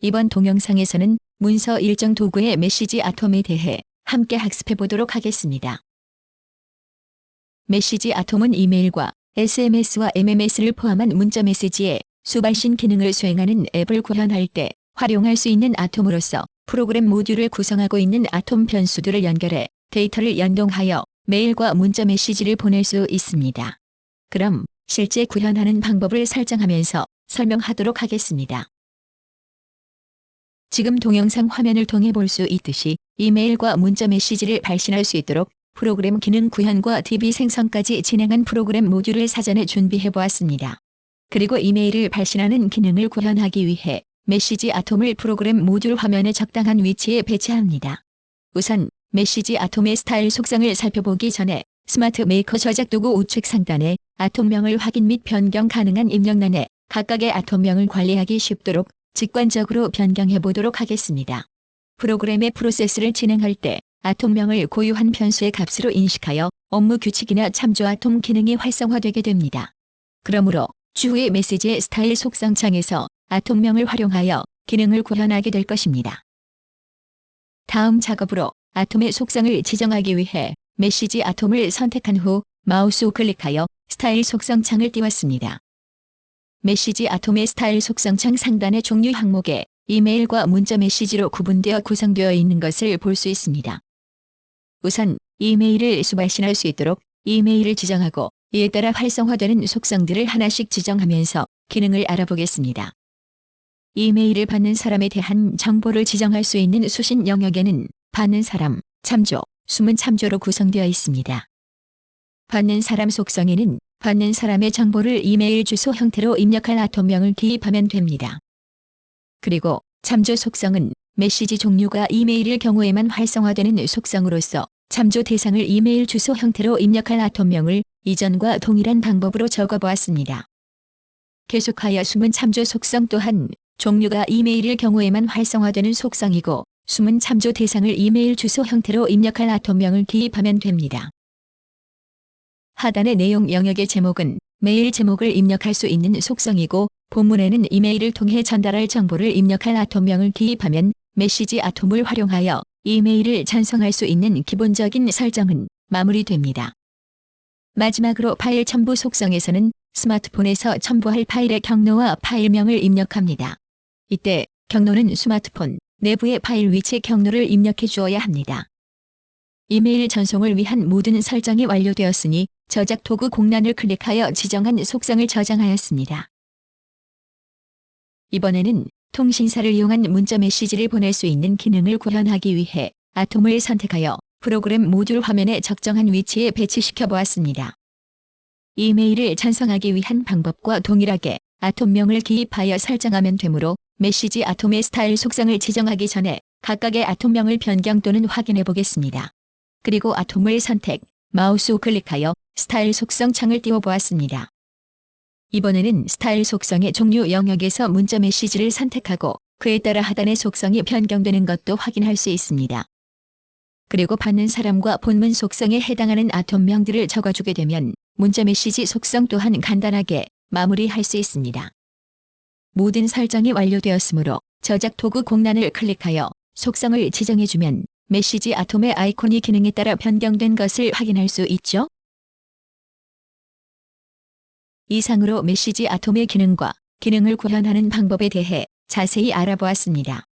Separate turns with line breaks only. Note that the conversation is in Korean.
이번 동영상에서는 문서 일정 도구의 메시지 아톰에 대해 함께 학습해 보도록 하겠습니다. 메시지 아톰은 이메일과 SMS와 MMS를 포함한 문자 메시지의 수발신 기능을 수행하는 앱을 구현할 때 활용할 수 있는 아톰으로서 프로그램 모듈을 구성하고 있는 아톰 변수들을 연결해 데이터를 연동하여 메일과 문자 메시지를 보낼 수 있습니다. 그럼 실제 구현하는 방법을 설정하면서 설명하도록 하겠습니다. 지금 동영상 화면을 통해 볼 수 있듯이 이메일과 문자 메시지를 발신할 수 있도록 프로그램 기능 구현과 DB 생성까지 진행한 프로그램 모듈을 사전에 준비해 보았습니다. 그리고 이메일을 발신하는 기능을 구현하기 위해 메시지 아톰을 프로그램 모듈 화면에 적당한 위치에 배치합니다. 우선 메시지 아톰의 스타일 속성을 살펴보기 전에 스마트 메이커 저작 도구 우측 상단에 아톰명을 확인 및 변경 가능한 입력란에 각각의 아톰명을 관리하기 쉽도록 직관적으로 변경해 보도록 하겠습니다. 프로그램의 프로세스를 진행할 때 아톰명을 고유한 변수의 값으로 인식하여 업무 규칙이나 참조 아톰 기능이 활성화되게 됩니다. 그러므로 추후의 메시지의 스타일 속성 창에서 아톰명을 활용하여 기능을 구현하게 될 것입니다. 다음 작업으로 아톰의 속성을 지정하기 위해 메시지 아톰을 선택한 후 마우스 우클릭하여 스타일 속성 창을 띄웠습니다. 메시지 아톰의 스타일 속성 창 상단의 종류 항목에 이메일과 문자 메시지로 구분되어 구성되어 있는 것을 볼 수 있습니다. 우선 이메일을 수발신할 수 있도록 이메일을 지정하고 이에 따라 활성화되는 속성들을 하나씩 지정하면서 기능을 알아보겠습니다. 이메일을 받는 사람에 대한 정보를 지정할 수 있는 수신 영역에는 받는 사람, 참조, 숨은 참조로 구성되어 있습니다. 받는 사람 속성에는 받는 사람의 정보를 이메일 주소 형태로 입력할 아톰명을 기입하면 됩니다. 그리고 참조 속성은 메시지 종류가 이메일일 경우에만 활성화되는 속성으로서 참조 대상을 이메일 주소 형태로 입력할 아톰명을 이전과 동일한 방법으로 적어보았습니다. 계속하여 숨은 참조 속성 또한 종류가 이메일일 경우에만 활성화되는 속성이고 숨은 참조 대상을 이메일 주소 형태로 입력할 아톰명을 기입하면 됩니다. 하단의 내용 영역의 제목은 메일 제목을 입력할 수 있는 속성이고 본문에는 이메일을 통해 전달할 정보를 입력할 아톰명을 기입하면 메시지 아톰을 활용하여 이메일을 전송할 수 있는 기본적인 설정은 마무리됩니다. 마지막으로 파일 첨부 속성에서는 스마트폰에서 첨부할 파일의 경로와 파일명을 입력합니다. 이때 경로는 스마트폰 내부의 파일 위치 경로를 입력해 주어야 합니다. 이메일 전송을 위한 모든 설정이 완료되었으니 저작 도구 공란을 클릭하여 지정한 속성을 저장하였습니다. 이번에는 통신사를 이용한 문자 메시지를 보낼 수 있는 기능을 구현하기 위해 아톰을 선택하여 프로그램 모듈 화면에 적정한 위치에 배치시켜 보았습니다. 이메일을 전송하기 위한 방법과 동일하게 아톰명을 기입하여 설정하면 되므로 메시지 아톰의 스타일 속성을 지정하기 전에 각각의 아톰명을 변경 또는 확인해 보겠습니다. 그리고 아톰을 선택, 마우스 우클릭하여 스타일 속성 창을 띄워 보았습니다. 이번에는 스타일 속성의 종류 영역에서 문자 메시지를 선택하고 그에 따라 하단의 속성이 변경되는 것도 확인할 수 있습니다. 그리고 받는 사람과 본문 속성에 해당하는 아톰명들을 적어주게 되면 문자 메시지 속성 또한 간단하게 마무리할 수 있습니다. 모든 설정이 완료되었으므로 저작 도구 공란을 클릭하여 속성을 지정해주면 메시지 아톰의 아이콘이 기능에 따라 변경된 것을 확인할 수 있죠? 이상으로 메시지 아톰의 기능과 기능을 구현하는 방법에 대해 자세히 알아보았습니다.